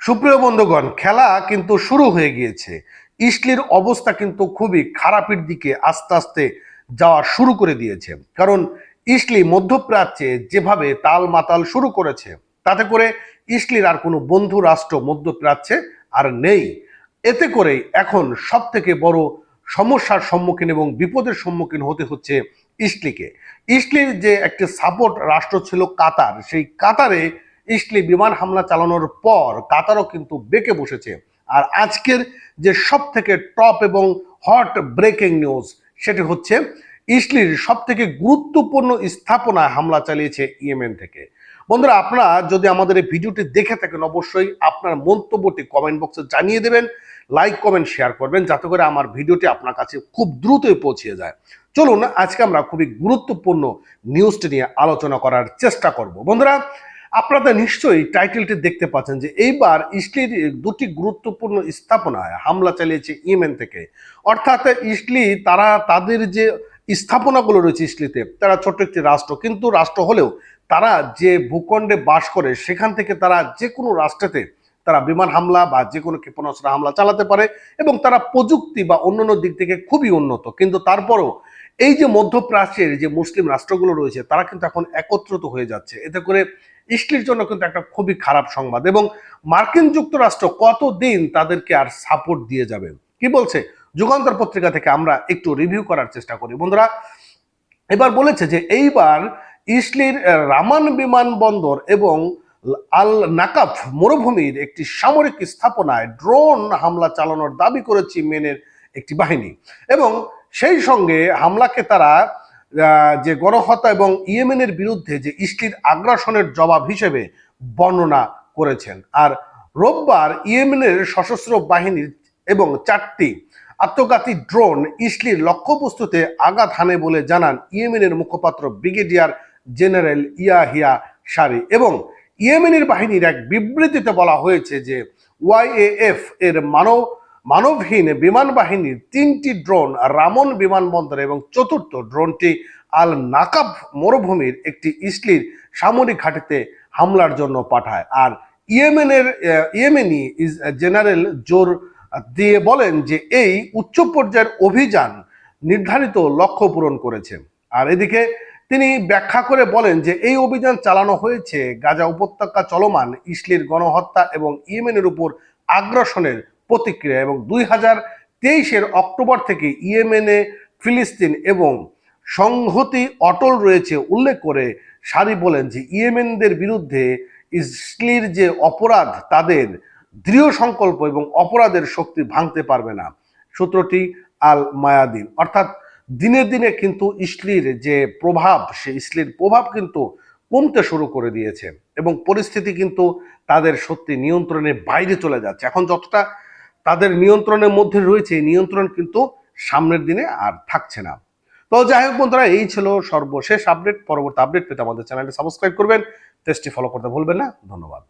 সুপ্রিয় বন্ধুগণ, খেলা কিন্তু শুরু হয়ে গিয়েছে। ইসলির অবস্থা কিন্তু খুবই খারাপের দিকে আস্তে আস্তে যাওয়া শুরু করে দিয়েছে। কারণ ইস্টলি মধ্যপ্রাচ্যে যেভাবে তাল মাতাল শুরু করেছে, তাতে করে ইসলির আর কোনো বন্ধু রাষ্ট্র মধ্যপ্রাচ্যে আর নেই। এতে করে এখন সব থেকে বড় সমস্যার সম্মুখীন এবং বিপদের সম্মুখীন হতে হচ্ছে ইসলিকে ইসলির যে একটি সাপোর্ট রাষ্ট্র ছিল কাতার, সেই কাতারে ইসলি বিমান হামলা চালানোর পর কাতারও কিন্তু বেঁকে বসেছে। আর আজকের যে সব থেকে টপ এবং হট ব্রেকিং নিউজ সেটি হচ্ছে ইসলির সব থেকে গুরুত্বপূর্ণ স্থাপনায় হামলা চালিয়েছে ইয়েমেন থেকে। বন্ধুরা, আপনারা যদি আমাদের এই ভিডিওটি দেখে থাকেন, অবশ্যই আপনার মন্তব্যটি কমেন্ট বক্সে জানিয়ে দেবেন লাইক কমেন্ট শেয়ার করবেন, যাতে করে আমার ভিডিওটি আপনার কাছে খুব দ্রুতই পৌঁছে যায়। চলুন, আজকে আমরা খুবই গুরুত্বপূর্ণ নিউজটি নিয়ে আলোচনা করার চেষ্টা করব। বন্ধুরা আপনারা নিশ্চয়ই টাইটেলটি দেখতে পাচ্ছেন যে এইবার ইসলির দুটি গুরুত্বপূর্ণ স্থাপনায় হামলা চালিয়েছে ইয়েমেন থেকে। অর্থাৎ ইসলি তারা তাদের যে স্থাপনাগুলো রয়েছে ইসলিতে, তারা ছোট্ট একটি রাষ্ট্র। কিন্তু রাষ্ট্র হলেও তারা যে ভূখণ্ডে বাস করে, সেখান থেকে তারা যে কোনো রাষ্ট্রেতে তারা বিমান হামলা বা যে কোনো ক্ষেপণাস্ত্র হামলা চালাতে পারে এবং তারা প্রযুক্তি বা অন্যান্য দিক থেকে খুবই উন্নত। কিন্তু তারপরও এই যে মধ্যপ্রাচ্যের যে মুসলিম রাষ্ট্রগুলো রয়েছে, তারা কিন্তু এখন একত্রিত হয়ে যাচ্ছে। এতে করে ইসলির জন্য কিন্তু একটা খুবই খারাপ সংবাদ এবং মার্কিন যুক্তরাষ্ট্র কতদিন তাদেরকে আর সাপোর্ট দিয়ে যাবে? কি বলছে? যুগান্তর পত্রিকা থেকে আমরা একটু রিভিউ করার চেষ্টা করি। বন্ধুরা, এবার বলেছে যে এইবার ইসলির রামান বিমানবন্দর এবং আল নাকাফ মরুভূমির একটি সামরিক স্থাপনায় ড্রোন হামলা চালানোর দাবি করেছে মেনের একটি বাহিনী। এবং সেই সঙ্গে হামলাকে তারা যে গণহত্যা এবং ইয়েমেনের বিরুদ্ধে যে ইসলির আগ্রাসনের জবাব হিসেবে বর্ণনা করেছেন। আর রোববার ইয়েমেনের সশস্ত্র বাহিনীর এবং চারটি আত্মঘাতী ড্রোন ইসলির লক্ষ্যবস্তুতে আঘাত হানে বলে জানান ইয়েমেনের মুখপাত্র ব্রিগেডিয়ার জেনারেল ইয়াহিয়া সারি এবং ইয়েমেনের বাহিনীর এক বিবৃতিতে বলা হয়েছে যে ওয়াইএএফ এর মানব মানবহীন বিমান বাহিনীর তিনটি ড্রোন, রামন বিমানবন্দর এবং চতুর্থ ড্রোনটি আল নাকাব মরুভূমির একটি ইসলির সামরিক ঘাটিতে হামলার জন্য পাঠায়। আর ইয়েমেনের ইয়েমেনি জেনারেল জোর দিয়ে বলেন যে এই উচ্চ পর্যায়ের অভিযান নির্ধারিত লক্ষ্য পূরণ করেছে। আর এদিকে তিনি ব্যাখ্যা করে বলেন যে এই অভিযান চালানো হয়েছে গাজা উপত্যকা চলমান, ইসলির গণহত্যা এবং ইয়েমেনের উপর আগ্রাসনের প্রতিক্রিয়া এবং দুই হাজার তেইশের অক্টোবর থেকে ইয়েমেনে, ফিলিস্তিন এবং সংহতি অটল রয়েছে উল্লেখ করে সারি বলেন যে ইয়েমেনদের বিরুদ্ধে ইসলির যে অপরাধ, তাদের দৃঢ় সংকল্প এবং অপরাধের শক্তি ভাঙতে পারবে না। সূত্রটি আল মায়াদিন অর্থাৎ দিনে দিনে কিন্তু ইসলির যে প্রভাব সে ইসলির প্রভাব কিন্তু কমতে শুরু করে দিয়েছে এবং পরিস্থিতি কিন্তু তাদের সত্যি নিয়ন্ত্রণের বাইরে চলে যাচ্ছে। এখন যতটা তাদের নিয়ন্ত্রণের মধ্যে রয়েছে নিয়ন্ত্রণ কিন্তু সামনের দিনে আর থাকছে না। তো যাই হোক বন্ধুরা, এই ছিল সর্বশেষ আপডেট পরবর্তী আপডেট পেতে আমাদের চ্যানেলটি সাবস্ক্রাইব করবেন। পেজটি ফলো করতে ভুলবেন না। ধন্যবাদ।